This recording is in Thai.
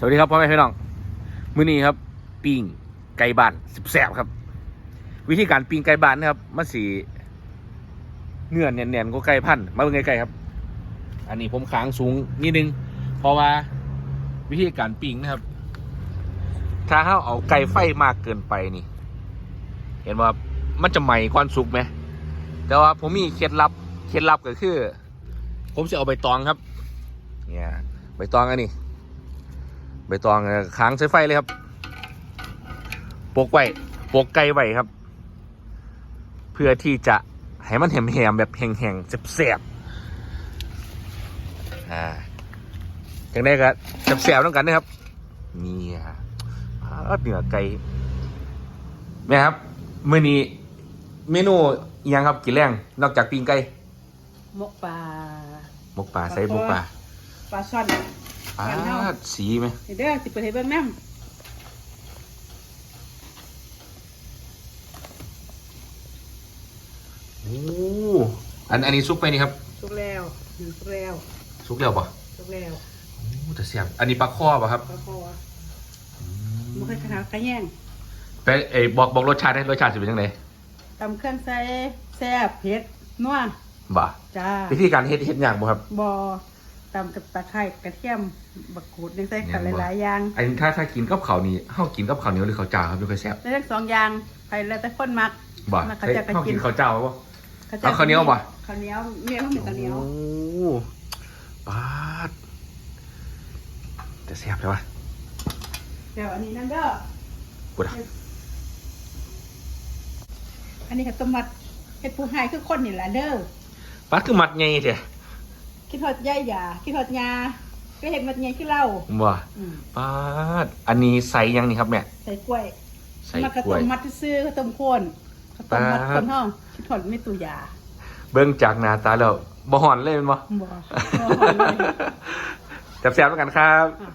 สวัสดีครับพ่อแม่พี่น้อง มื้อนี้ครับปิ้งไก่บ้านสิบแสบครับ วิธีการปิ้งไก่บ้านนะครับมันสีเนื้อแน่นๆก็ไก่พันธุ์มาเบิ่งไก่ครับ อันนี้ผมค้างสูงนิดนึง เพราะว่าวิธีการปิ้งนะครับ ถ้าเราเอาไก่ไฟมากเกินไปนี่ เห็นว่ามันจะไหม้ควันสุกไหมแต่ว่าผมมีเคล็ดลับเคล็ดลับก็คือ ผมจะเอาใบตองครับ เนี่ยใบตองอันนี้ ใบตองเนี่ยค้างใช้ไฟเลยครับปกไว้ปกไก่ไว้ครับ เพื่อที่จะให้มันแหมๆแบบแห้งๆแสบๆอ่าอย่างนี้ก็แสบๆต้องกันนะครับนี่ฮะอ่าเนื้อไก่แม่ครับมื้อนี้เมนูอิหยังครับกินแรงนอกจากปิ้งไก่มกปลาหมกปลาใส่หมกปลาปลาช่อน ปลาปลาเน่าสีไหมเดี๋ยวเด้อสิเปิดให้เบิ่งน้โอ้อันอันนี้ซุปไปนี่ครับำสุกแล้วหนึ่งสุกแล้วซุปเรียวปะสุกแล้วโอ้แต่เสียบอันนี้ปลาข้อปะครับปลาคอมันเคยขนาดกระแยงไปเอยบอกบอกรสชาติให้รสชาติสิเป็นยังไงตำเครื่องใส่แซ่บเผ็ดนัวบ่จ้าวิธีการเฮ็ดเฮ็ดอย่างบ่ครับบอตำกับตะไคร้กระเทียมบักกูดยังใส่กันแม่นบ่หลายๆอย่างอันนี้ถ้าถ้ากินกับข้าวนี่เฮากินกับข้าวเหนียวหรือข้าวเจ้าครับไม่ค่อยแซ่บได้ทั้งสองอย่างไปแล้วแต่คนมักบ่มันเขาเฮ้ยจะไปเฮากิกินนข้าวเจ้าบ่ขจะเอาข้าวเหนียวบ่ข้าวเหนียวเมียเขาเป็นข้าวเหนียวโอ้ปาดแต่แซ่บเลยวะเดี๋ยวอันนี้นั่นเด้อกูดะอันนี้ก็ต้มมัดเฮ็ดผู้ให้คือคนนี่แหละเด้อ ปาดคือมัดใหญ่แท้ คิดฮอดยายหยาคิดฮอดยาก็เห็นมันใหญ่ขึ้นเล่าบ่อืมปาดอันนี้ใส่ยังนี่ครับแม่ใส่กล้วยใส่มันก็กล้วยต้มมัดซื้อๆก็ต้มข้นก็ต้มมัดปาดคนห้องคิดฮอดไม่ตัวยาเบิ่งจากหน้าตาแล้วบ่หอนเลยแม่นบ่ บ่บ่ฮอดเลย แซ่บๆเหมือนกันครับ อะ